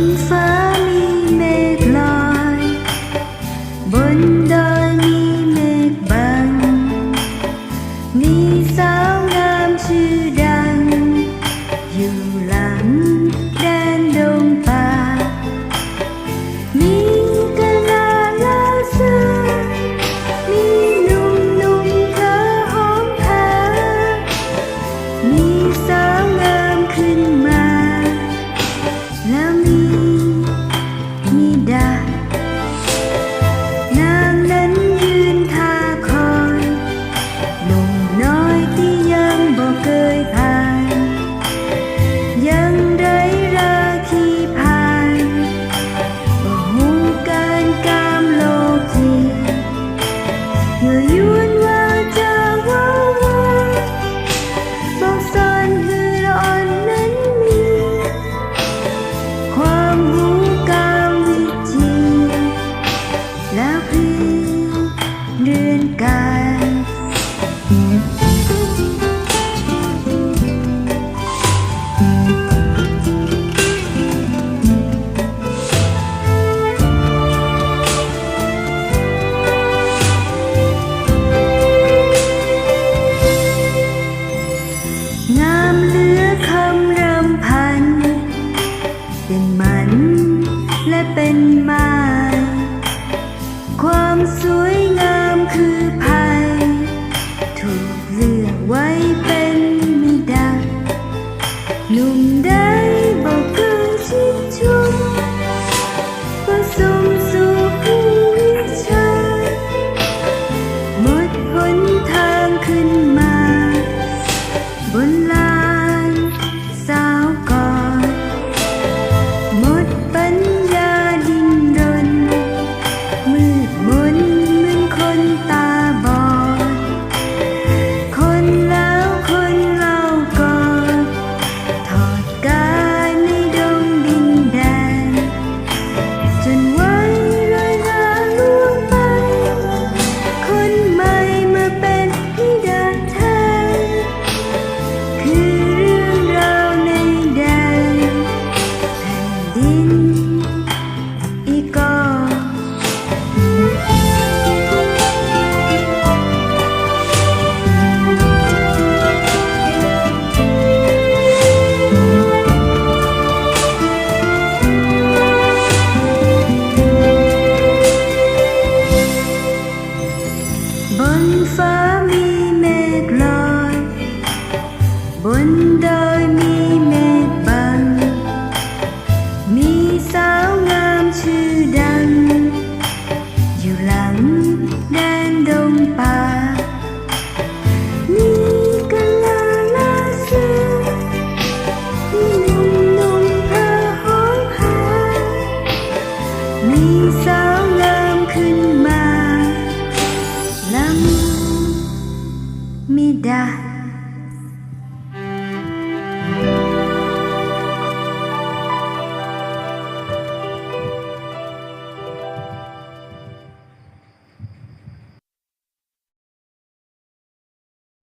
นฟ้า Will you และเป็นม้ความสวยงามคือภัย ถูกเลือกไว้ บนฟ้ามีเมฆลอย บนดอยมีเมฆบัง มีสาวงามชื่อดัง อยู่หลังแดนดงป่า มีกะลาลาซื้มนมนุ่มเธอหอมหามีสาว midah